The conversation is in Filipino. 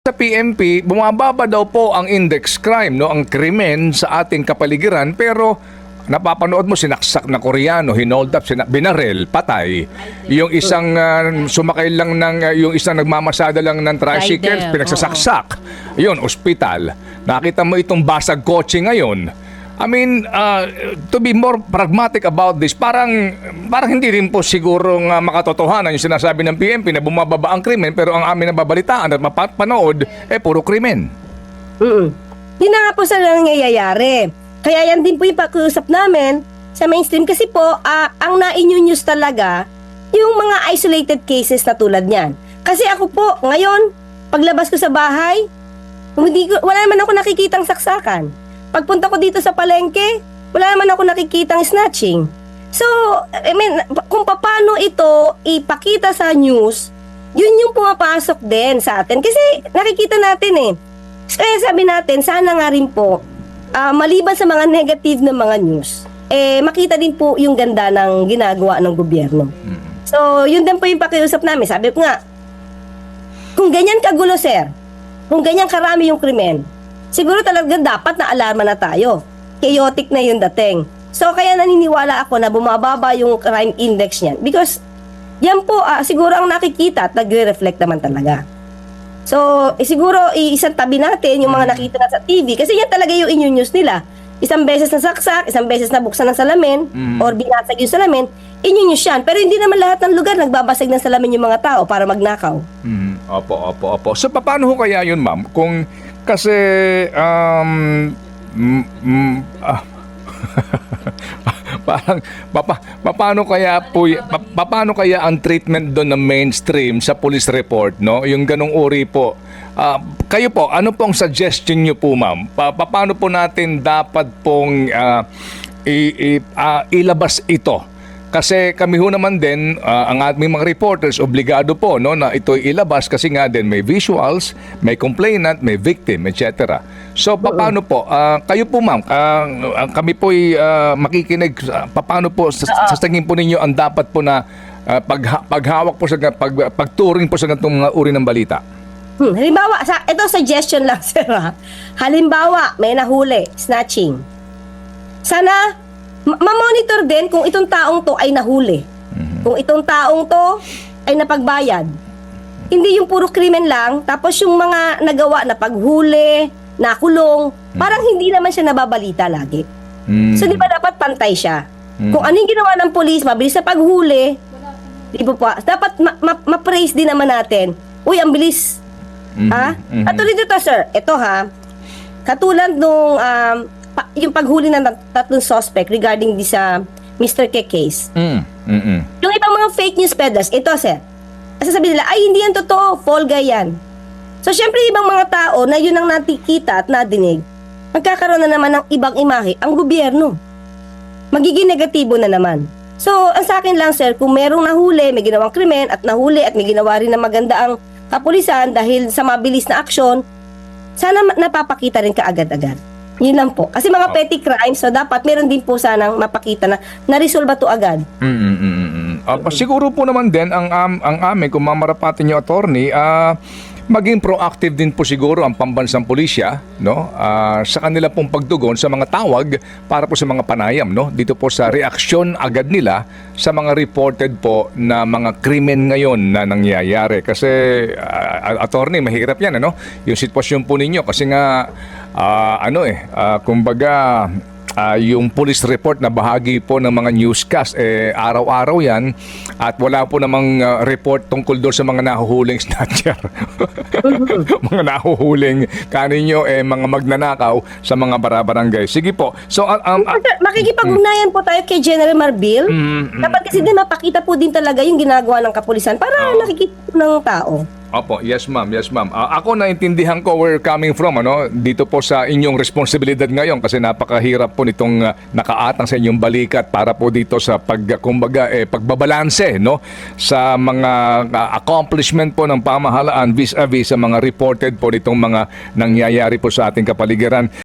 Sa PMP, bumababa daw po ang index crime, no, ang krimen sa ating kapaligiran, pero napapanood mo sinaksak na Koreano, hinold up, sina- binarel, patay. Yung isang ah, sumakay lang ng ah, yung isang nagmamasada lang ng tricycle, Rider, pinagsasaksak. Yun, ospital. Nakita mo itong basag kotse ngayon. I mean, uh, to be more pragmatic about this, parang parang hindi rin po siguro nga makatotohanan yung sinasabi ng PMP na bumababa ang krimen pero ang amin nababalitaan at mapapanood eh puro krimen. Mm. Yun na nga po sa nangyayari. Kaya yan din po yung pakiusap namin sa mainstream kasi po, ah, ang na-news talaga yung mga isolated cases na tulad niyan. Kasi ako po, ngayon, paglabas ko sa bahay, hindi ko, wala naman ako nakikitang saksakan. Pagpunta ko dito sa palengke, wala naman ako nakikitang snatching. So, I mean, kung paano ito ipakita sa news, yun yung pumapasok din sa atin. Kasi nakikita natin eh. Kaya sabi natin, sana nga rin po, ah, maliban sa mga negative na mga news, eh, makita din po yung ganda ng ginagawa ng gobyerno. So, yun din po yung pakiusap namin. Sabi ko nga, kung ganyan kagulo, sir, kung ganyan karami yung krimen, siguro talaga dapat na alarma na tayo. Chaotic na yung dating. So, kaya naniniwala ako na bumababa yung crime index niyan. Because, yan po, ah, siguro ang nakikita at nagre-reflect naman talaga. So, eh, siguro iisang tabi natin yung mga nakita na sa TV kasi yan talaga yung inyo-news nila. Isang beses na saksak, isang beses na buksan ng salamin or binasag yung salamin, inyo-news yan. Pero hindi naman lahat ng lugar nagbabasag ng salamin yung mga tao para magnakaw. Mm, opo, opo, opo. So paano ho kaya yun, ma'am? Kung kasi um mm, mm, ah, parang papa, paano kaya po pa, paano kaya ang treatment doon ng mainstream sa police report no? Yung ganong uri po. Ah, kayo po ano pong suggestion niyo po ma'am? Pa, pa- paano po natin dapat pong ah, i- i- ah, ilabas ito kasi kami ho naman din, ah, ang aming mga reporters, obligado po no, na ito ilabas kasi nga din may visuals, may complainant, may victim, etc. So, paano po? Ah, kayo po ma'am, ah, kami po makikinig, ah, paano po, sa, sa tingin po ninyo ang dapat po na ah, pagha- paghawak po sa, pag, pagturing po sa ganitong mga uri ng balita? Hmm, halimbawa, sa, ito suggestion lang, sir. ha. Halimbawa, may nahuli, snatching. Sana, ma-monitor din kung itong taong to ay nahuli. Kung itong taong to ay napagbayad. Hindi yung puro krimen lang, tapos yung mga nagawa na paghuli, nakulong, parang hindi naman siya nababalita lagi. Mm. So, di ba dapat pantay siya? Kung ano yung ginawa ng polis, mabilis sa paghuli, di ba po, dapat ma- ma- ma-praise din naman natin. Uy, ang bilis. Ha? At ulit ito, sir. Ito ha. Katulad nung um, pa- yung paghuli ng tat- tatlong suspect regarding di sa Mr. K case. Mm. Mm-mm. Yung ibang mga fake news peddlers, ito, sir. Sasabihin nila, ay, hindi yan totoo. Fall guy yan. So, syempre, ibang mga tao na yun ang natikita at nadinig, magkakaroon na naman ng ibang imahe ang gobyerno. Magiging negatibo na naman. So, ang sa akin lang, sir, kung merong nahuli, may ginawang krimen, at nahuli at may ginawa rin na maganda ang kapulisan dahil sa mabilis na aksyon, sana napapakita rin kaagad-agad. Yun lang po. Kasi mga Oh. petty crimes, so dapat meron din po sanang mapakita na na-resolve to agad. Mm-mm-mm-mm. Ah, pa- siguro po naman din ang am- ang amin kung mamarapatin yung attorney, ah maging proactive din po siguro ang pambansang pulisya no Ah, sa kanila pong pagdugon sa mga tawag para po sa mga panayam no dito po sa reaksyon agad nila sa mga reported po na mga krimen ngayon na nangyayari kasi ah, attorney mahirap yan ano yung sitwasyon po ninyo kasi nga ah, ano eh ah, kumbaga Ah, yung police report na bahagi po ng mga newscast eh araw-araw 'yan at wala po namang ah, report tungkol doon sa mga nahuhuling snatcher. mga nahuhuling kaninyo eh mga magnanakaw sa mga barabarangay. Sige po. So um, ah, Sir, makikipag-ugnayan po tayo kay General Marbil. mm, Dapat kasi din mapakita po din talaga yung ginagawa ng kapulisan para Oo. nakikita ng tao. Opo, yes ma'am, yes ma'am. Ah, ako naintindihan ko where coming from ano dito po sa inyong responsibilidad ngayon kasi napakahirap po nitong ah, nakaatang sa inyong balikat para po dito sa pag kumbaga eh, pagbabalanse no sa mga ah, accomplishment po ng pamahalaan vis-a-vis sa mga reported po nitong mga nangyayari po sa ating kapaligiran.